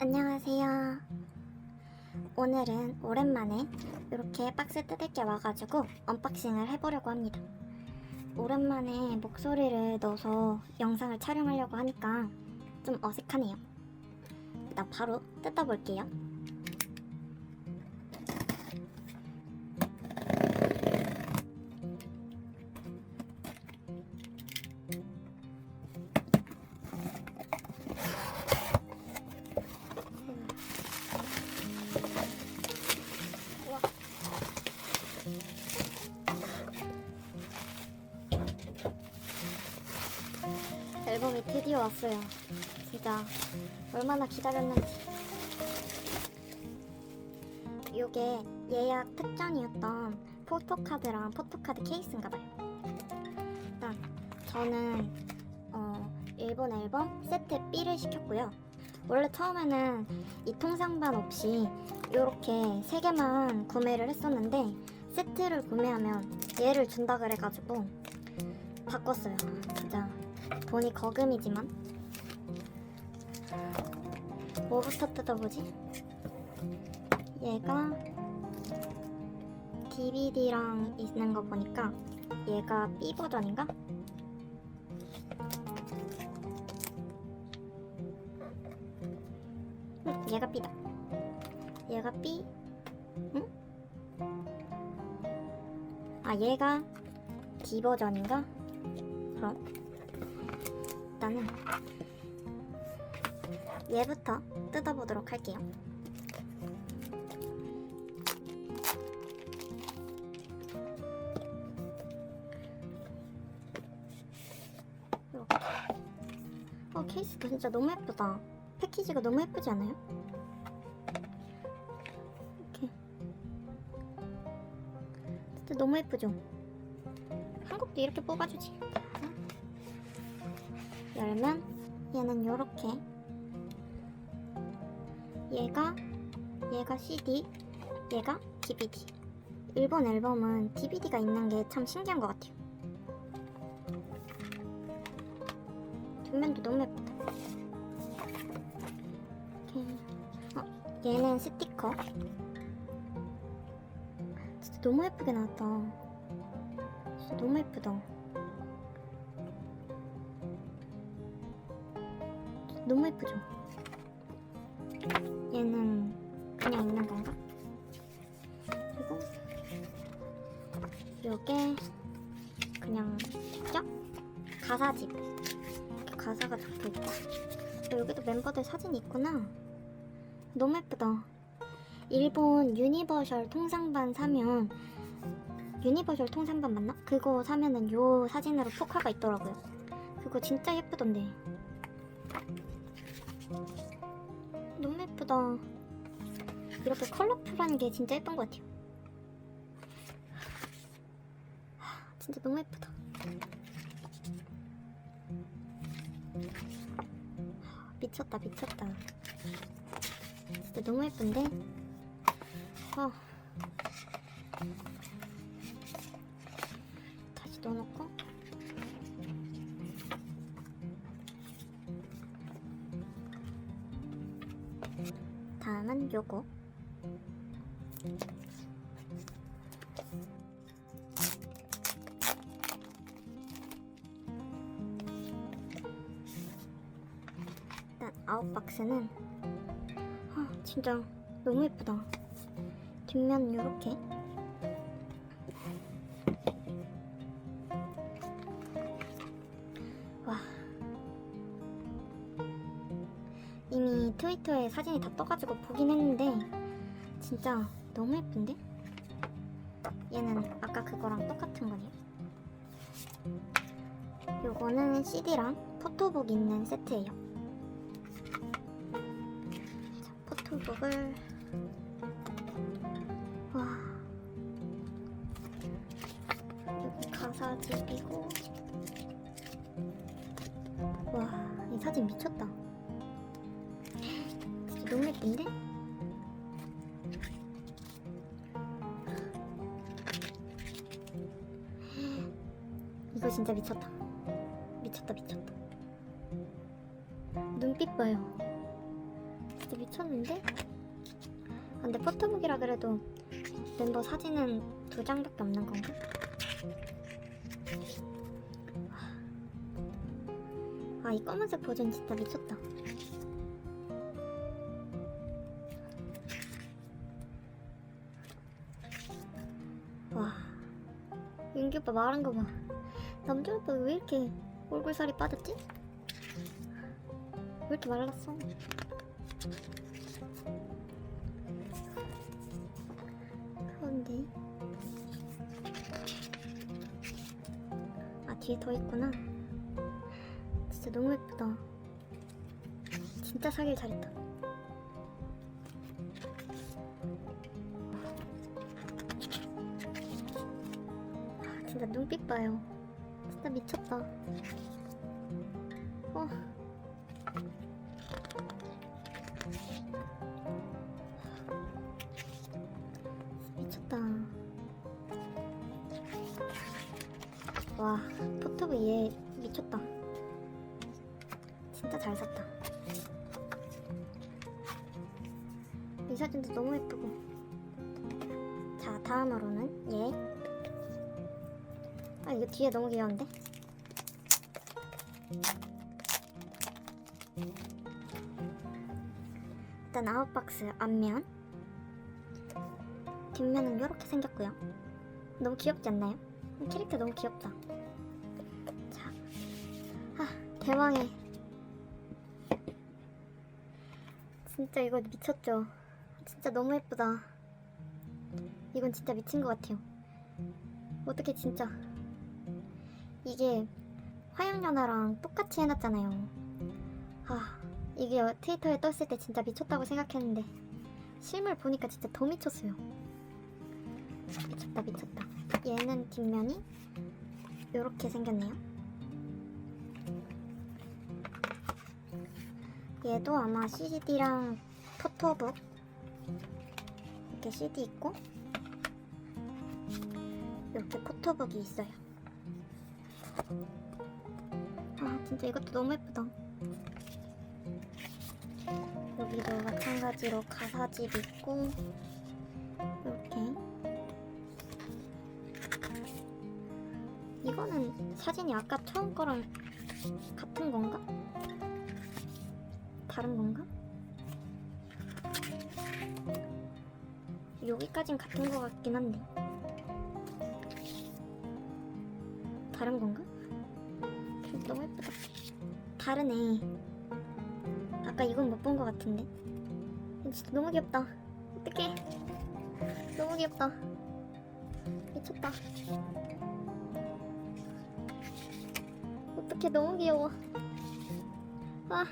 안녕하세요. 오늘은 오랜만에 이렇게 박스 뜯을 게 와가지고 언박싱을 해보려고 합니다. 오랜만에 목소리를 넣어서 영상을 촬영하려고 하니까 좀 어색하네요. 일단 바로 뜯어볼게요. 드디어 왔어요. 진짜 얼마나 기다렸는지. 이게 예약 특전이었던 포토카드랑 포토카드 케이스인가봐요. 일단 저는 어, 일본 앨범 세트 B를 시켰고요. 원래 처음에는 이 통상반 없이 이렇게 세 개만 구매를 했었는데 세트를 구매하면 얘를 준다 그래가지고 바꿨어요. 진짜 돈이 거금이지만 뭐부터 뜯어보지? 얘가 DVD랑 있는 거 보니까 얘가 B 버전인가? 응, 얘가 B다. 얘가 B? 응? 아, 얘가 D 버전인가? 그럼 일단은 얘부터 뜯어보도록 할게요. 어 케이스가 진짜 너무 예쁘다. 패키지가 너무 예쁘지 않아요? 이렇게 진짜 너무 예쁘죠? 한국도 이렇게 뽑아주지. 열면 얘는 요렇게. 얘가 얘가 CD 얘가 DVD 일본 앨범은 DVD가 있는 게 참 신기한 것 같아요. 뒷면도 너무 예쁘다. 이렇게. 어, 얘는 스티커. 진짜 너무 예쁘게 나왔다. 진짜 너무 예쁘다 너무 예쁘죠? 얘는 그냥 있는 건가? 그리고 요게 그냥 직접 가사집. 가사가 적혀있고 또 여기도 멤버들 사진이 있구나. 너무 예쁘다. 일본 유니버셜 통상반 사면 유니버셜 통상반 맞나? 그거 사면은 요 사진으로 포카가 있더라고요. 그거 진짜 예쁘던데 너무 예쁘다. 이렇게 컬러풀한 게 진짜 예쁜 것 같아요. 하, 진짜 너무 예쁘다. 미쳤다, 미쳤다. 진짜 너무 예쁜데? 어. 다시 넣어놓고. 다음은 요거. 일단 아웃 박스는 아 진짜 너무 예쁘다. 뒷면 요렇게 트위터에 사진이 다 떠가지고 보긴 했는데 진짜 너무 예쁜데? 얘는 아까 그거랑 똑같은 거네요. 요거는 CD랑 포토북 있는 세트예요. 자, 포토북을 와 여기 가사 집이고 와 이 사진 미쳤다. 예쁜데? 이거 진짜 미쳤다. 미쳤다, 미쳤다. 눈빛 봐요. 진짜 미쳤는데? 아, 근데 포토북이라 그래도 멤버 사진은 두 장밖에 없는 건가? 아, 이 검은색 버전 진짜 미쳤다. 윤기 오빠 말한 거 봐. 남준 오빠 왜 이렇게 얼굴 살이 빠졌지? 왜 이렇게 말랐어? 그런데 아 뒤에 더 있구나. 진짜 너무 예쁘다. 진짜 사길 잘했다. 진짜 눈빛 봐요. 진짜 미쳤다. 어. 미쳤다. 와, 포토브 얘 미쳤다. 진짜 잘 샀다. 이 사진도 너무 예쁘고. 자, 다음으로는 얘. 아, 이거 뒤에 너무 귀여운데? 일단 아웃박스 앞면. 뒷면은 이렇게 생겼고요. 너무 귀엽지 않나요? 캐릭터 너무 귀엽다. 자, 아 대왕의 진짜 이거 미쳤죠? 진짜 너무 예쁘다. 이건 진짜 미친 것 같아요. 어떻게 진짜 이게 화양연화랑 똑같이 해놨잖아요. 아 이게 트위터에 떴을 때 진짜 미쳤다고 생각했는데 실물 보니까 진짜 더 미쳤어요. 미쳤다 미쳤다. 얘는 뒷면이 이렇게 생겼네요. 얘도 아마 CD랑 포토북 이렇게 CD 있고 이렇게 포토북이 있어요. 아 진짜 이것도 너무 예쁘다. 여기도 마찬가지로 가사집 있고 이렇게 이거는 사진이 아까 처음 거랑 같은 건가? 다른 건가? 여기까진 같은 거 같긴 한데 다른 건가? 너무 예쁘다 다르네. 아까 이건 못본거 같은데. 진짜 너무 귀엽다. 어떡해. 너무 귀엽다. 미쳤다. 어떡해. 너무 귀여워. 아.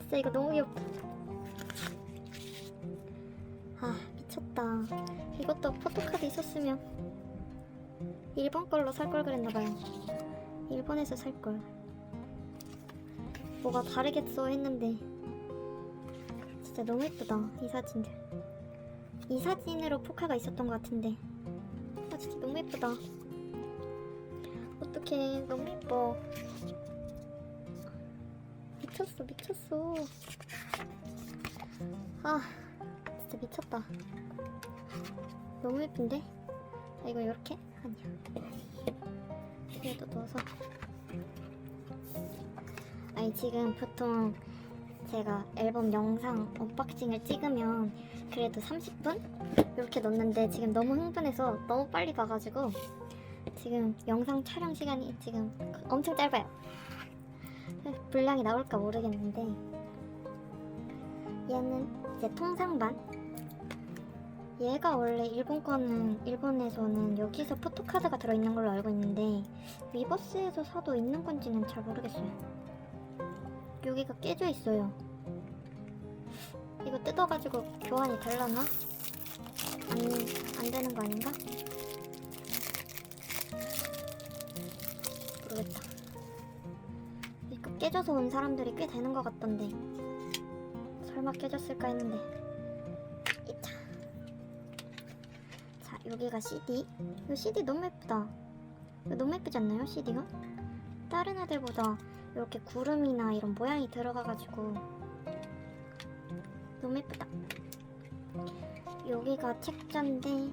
진짜 이거 너무 귀엽다. 아 미쳤다. 이것도 포토카드 있었으면 일본 걸로 살 걸 그랬나봐요. 일본에서 살 걸. 뭐가 다르겠어 했는데. 진짜 너무 예쁘다 이 사진들. 이 사진으로 포카가 있었던 것 같은데. 아 진짜 너무 예쁘다. 어떡해 너무 예뻐. 미쳤어 미쳤어. 아 진짜 미쳤다. 너무 예쁜데? 아, 이거 이렇게? 아니야 여기에도 넣어서 아니 지금 보통 제가 앨범 영상 언박싱을 찍으면 그래도 30분? 이렇게 넣는데 지금 너무 흥분해서 너무 빨리 봐가지고 지금 영상 촬영 시간이 지금 엄청 짧아요. 분량이 나올까 모르겠는데 얘는 이제 통상반 얘가 원래 일본 거는 일본에서는 여기서 포토카드가 들어있는 걸로 알고 있는데 위버스에서 사도 있는 건지는 잘 모르겠어요. 여기가 깨져 있어요. 이거 뜯어가지고 교환이 될라나? 안, 안 되는 거 아닌가? 모르겠다. 이거 깨져서 온 사람들이 꽤 되는 것 같던데. 설마 깨졌을까 했는데. 여기가 CD. 이 CD 너무 예쁘다. 너무 예쁘지 않나요, CD가? 다른 애들보다 이렇게 구름이나 이런 모양이 들어가가지고 너무 예쁘다. 여기가 책자인데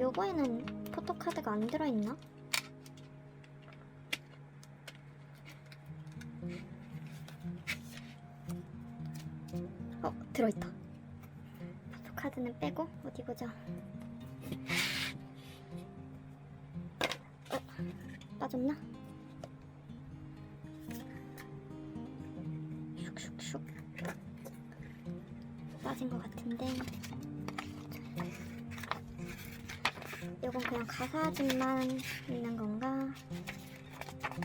요거에는 포토카드가 안 들어있나? 어 들어있다. 포토카드는 빼고 어디 보자. 어, 빠졌나? 슉슉슉 빠진 것 같은데 이건 그냥 가사집만 있는 건가?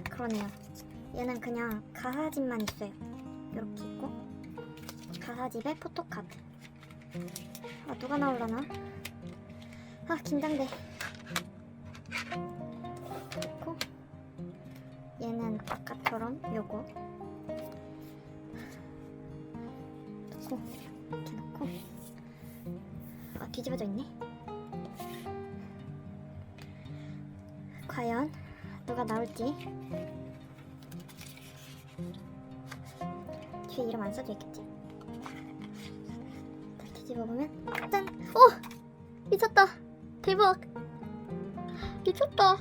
그러네요 얘는 그냥 가사집만 있어요 이렇게 있고 가사집에 포토카드 아 누가 나올라나? 아 긴장돼. 그리고 얘는 아까처럼 요거. 놓고 이렇게 놓고. 아 뒤집어져 있네. 과연 누가 나올지. 뒤에 이름 안 써져 있겠지? 자, 뒤집어보면 짠! 오! 미쳤다 대박 미쳤다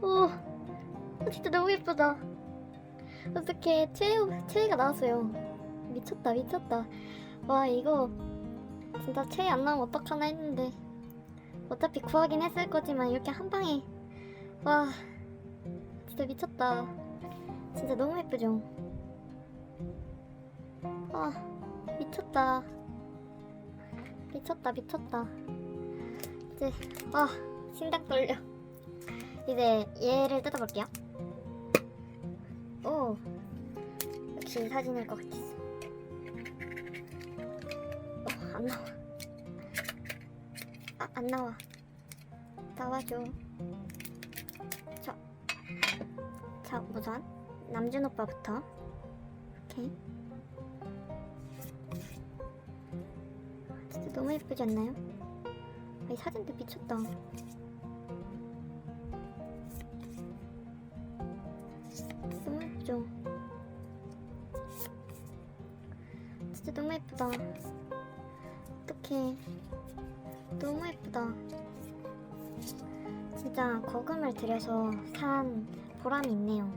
오 진짜 너무 예쁘다 어떻게 최애 최애가 나왔어요. 미쳤다 미쳤다. 와 이거 진짜 최애 안 나오면 어떡하나 했는데 어차피 구하긴 했을 거지만 이렇게 한 방에 와 진짜 미쳤다. 진짜 너무 예쁘죠. 아 미쳤다. 미쳤다 미쳤다. 이제 아 심장 떨려. 이제 얘를 뜯어볼게요. 오 역시 이 사진일 것 같았어 어, 안 나와 아, 안 나와 나와줘 자, 자 우선 남준 오빠부터 이렇게 너무 예쁘지 않나요? 아, 이 사진도 미쳤다 너무 예쁘죠? 진짜 너무 예쁘다. 어떡해. 너무 예쁘다. 진짜 거금을 들여서 산 보람이 있네요.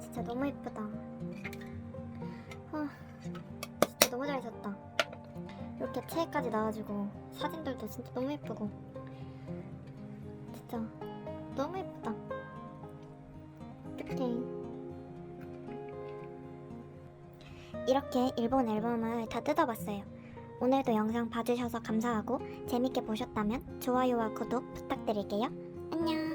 진짜 너무 예쁘다. 아, 진짜 너무 잘 샀다. 이렇게 체까지 나와주고 사진들도 진짜 너무 예쁘고 진짜 너무 예쁘다. 어떡해. 이렇게 일본 앨범을 다 뜯어봤어요. 오늘도 영상 봐주셔서 감사하고 재밌게 보셨다면 좋아요와 구독 부탁드릴게요. 안녕.